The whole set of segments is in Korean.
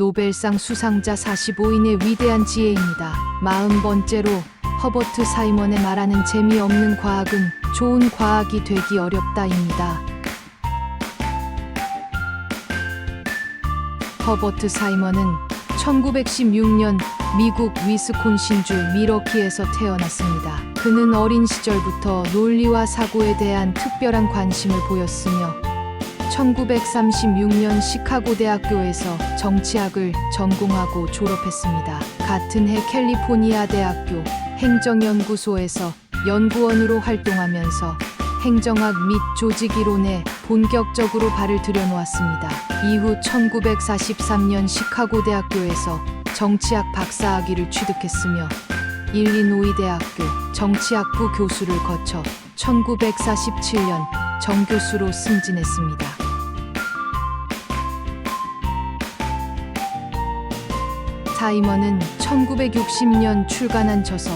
노벨상 수상자 45인의 위대한 지혜입니다. 40번째로 허버트 사이먼의 말하는 재미없는 과학은 좋은 과학이 되기 어렵다입니다. 허버트 사이먼은 1916년 미국 위스콘신주 미러키에서 태어났습니다. 그는 어린 시절부터 논리와 사고에 대한 특별한 관심을 보였으며 1936년 시카고 대학교에서 정치학을 전공하고 졸업했습니다. 같은 해 캘리포니아 대학교 행정연구소에서 연구원으로 활동하면서 행정학 및 조직 이론에 본격적으로 발을 들여놓았습니다. 이후 1943년 시카고 대학교에서 정치학 박사 학위를 취득했으며 일리노이 대학교 정치학부 교수를 거쳐 1947년 정교수로 승진했습니다. 사이먼은 1960년 출간한 저서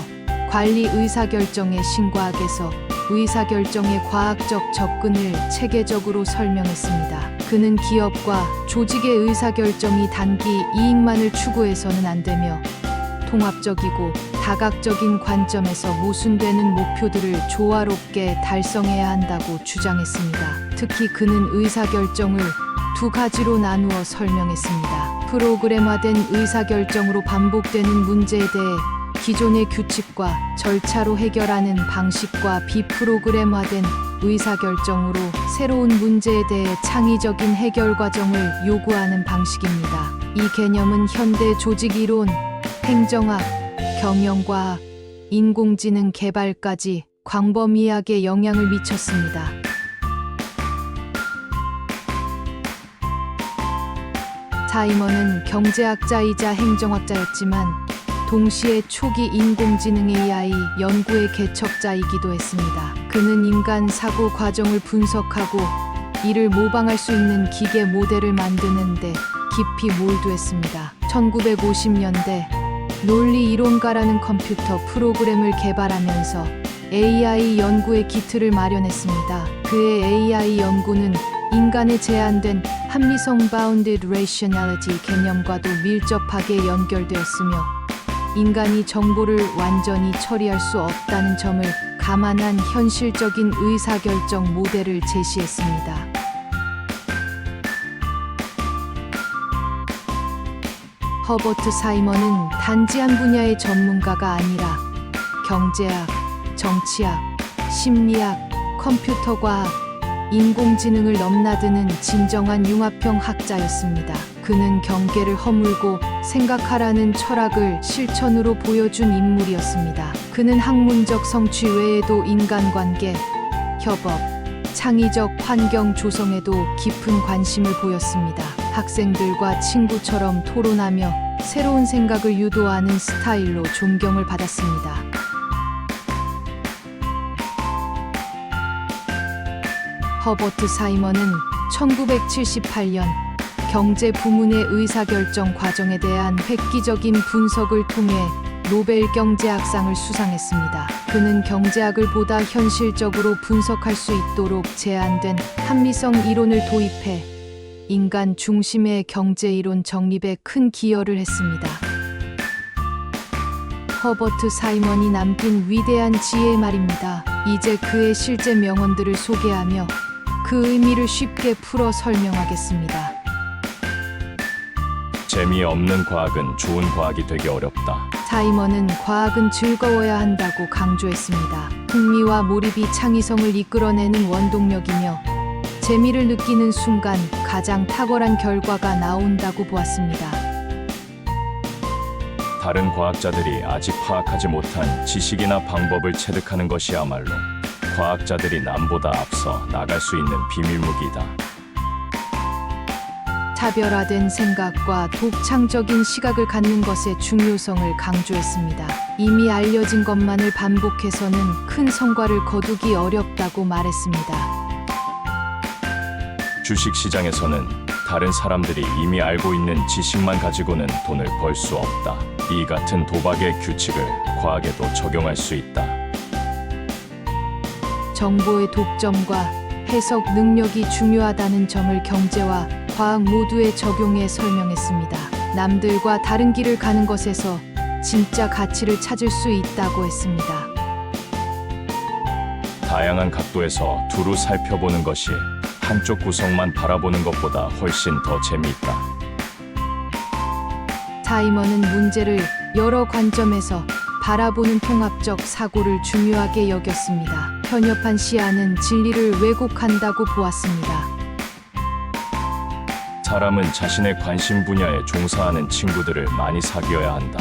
관리 의사결정의 신과학에서 의사결정의 과학적 접근을 체계적으로 설명했습니다. 그는 기업과 조직의 의사결정이 단기 이익만을 추구해서는 안 되며 통합적이고 다각적인 관점에서 모순되는 목표들을 조화롭게 달성해야 한다고 주장했습니다. 특히 그는 의사결정을 두 가지로 나누어 설명했습니다. 프로그램화된 의사결정으로 반복되는 문제에 대해 기존의 규칙과 절차로 해결하는 방식과 비프로그램화된 의사결정으로 새로운 문제에 대해 창의적인 해결 과정을 요구하는 방식입니다. 이 개념은 현대 조직 이론, 행정학, 경영과학, 인공지능 개발까지 광범위하게 영향을 미쳤습니다. 사이먼은 경제학자이자 행정학자였지만 동시에 초기 인공지능 AI 연구의 개척자이기도 했습니다. 그는 인간 사고 과정을 분석하고 이를 모방할 수 있는 기계 모델을 만드는데 깊이 몰두했습니다. 1950년대 논리 이론가라는 컴퓨터 프로그램을 개발하면서 AI 연구의 기틀을 마련했습니다. 그의 AI 연구는 인간의 제한된 합리성 bounded rationality 개념과도 밀접하게 연결되었으며 인간이 정보를 완전히 처리할 수 없다는 점을 감안한 현실적인 의사결정 모델을 제시했습니다. 허버트 사이먼은 단지 한 분야의 전문가가 아니라 경제학, 정치학, 심리학, 컴퓨터 과학, 인공지능을 넘나드는 진정한 융합형 학자였습니다. 그는 경계를 허물고 생각하라는 철학을 실천으로 보여준 인물이었습니다. 그는 학문적 성취 외에도 인간관계, 협업, 창의적 환경 조성에도 깊은 관심을 보였습니다. 학생들과 친구처럼 토론하며 새로운 생각을 유도하는 스타일로 존경을 받았습니다. 허버트 사이먼은 1978년 경제 부문의 의사결정 과정에 대한 획기적인 분석을 통해 노벨 경제학상을 수상했습니다. 그는 경제학을 보다 현실적으로 분석할 수 있도록 제한된 합리성 이론을 도입해 인간 중심의 경제 이론 정립에 큰 기여를 했습니다. 허버트 사이먼이 남긴 위대한 지혜의 말입니다. 이제 그의 실제 명언들을 소개하며 그 의미를 쉽게 풀어 설명하겠습니다. 재미없는 과학은 좋은 과학이 되기 어렵다. 사이먼은 과학은 즐거워야 한다고 강조했습니다. 흥미와 몰입이 창의성을 이끌어내는 원동력이며 재미를 느끼는 순간 가장 탁월한 결과가 나온다고 보았습니다. 다른 과학자들이 아직 파악하지 못한 지식이나 방법을 체득하는 것이야말로 과학자들이 남보다 앞서 나갈 수 있는 비밀 무기다. 차별화된 생각과 독창적인 시각을 갖는 것의 중요성을 강조했습니다. 이미 알려진 것만을 반복해서는 큰 성과를 거두기 어렵다고 말했습니다. 주식 시장에서는 다른 사람들이 이미 알고 있는 지식만 가지고는 돈을 벌 수 없다. 이 같은 도박의 규칙을 과학에도 적용할 수 있다. 정보의 독점과 해석 능력이 중요하다는 점을 경제와 과학 모두에 적용해 설명했습니다. 남들과 다른 길을 가는 것에서 진짜 가치를 찾을 수 있다고 했습니다. 다양한 각도에서 두루 살펴보는 것이 한쪽 구석만 바라보는 것보다 훨씬 더 재미있다. 타이머는 문제를 여러 관점에서 바라보는 통합적 사고를 중요하게 여겼습니다. 편협한 시야는 진리를 왜곡한다고 보았습니다. 사람은 자신의 관심 분야에 종사하는 친구들을 많이 사귀어야 한다.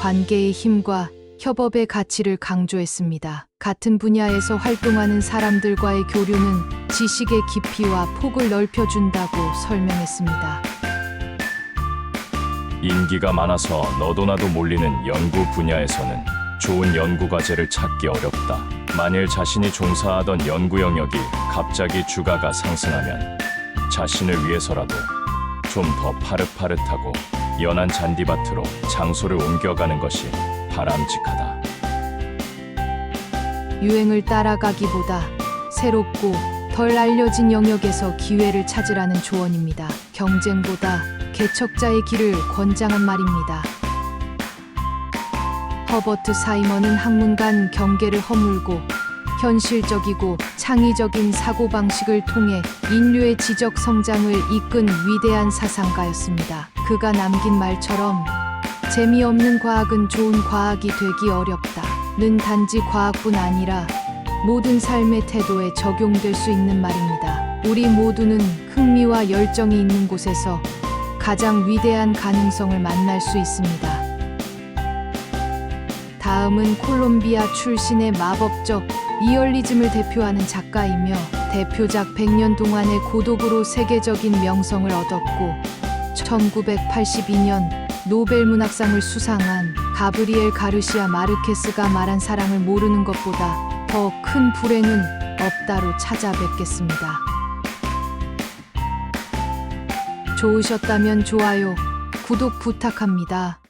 관계의 힘과 협업의 가치를 강조했습니다. 같은 분야에서 활동하는 사람들과의 교류는 지식의 깊이와 폭을 넓혀준다고 설명했습니다. 인기가 많아서 너도 나도 몰리는 연구 분야에서는 좋은 연구 과제를 찾기 어렵다. 만일 자신이 종사하던 연구 영역이 갑자기 주가가 상승하면 자신을 위해서라도 좀 더 파릇파릇하고 연한 잔디밭으로 장소를 옮겨가는 것이 바람직하다. 유행을 따라가기보다 새롭고 덜 알려진 영역에서 기회를 찾으라는 조언입니다. 경쟁보다 개척자의 길을 권장한 말입니다. 허버트 사이먼은 학문 간 경계를 허물고 현실적이고 창의적인 사고방식을 통해 인류의 지적 성장을 이끈 위대한 사상가였습니다. 그가 남긴 말처럼 재미없는 과학은 좋은 과학이 되기 어렵다. 는 단지 과학뿐 아니라 모든 삶의 태도에 적용될 수 있는 말입니다. 우리 모두는 흥미와 열정이 있는 곳에서 가장 위대한 가능성을 만날 수 있습니다. 다음은 콜롬비아 출신의 마법적 리얼리즘을 대표하는 작가이며 대표작 100년 동안의 고독으로 세계적인 명성을 얻었고 1982년 노벨 문학상을 수상한 가브리엘 가르시아 마르케스가 말한 사랑을 모르는 것보다 더 큰 불행은 없다로 찾아뵙겠습니다. 좋으셨다면 좋아요, 구독 부탁합니다.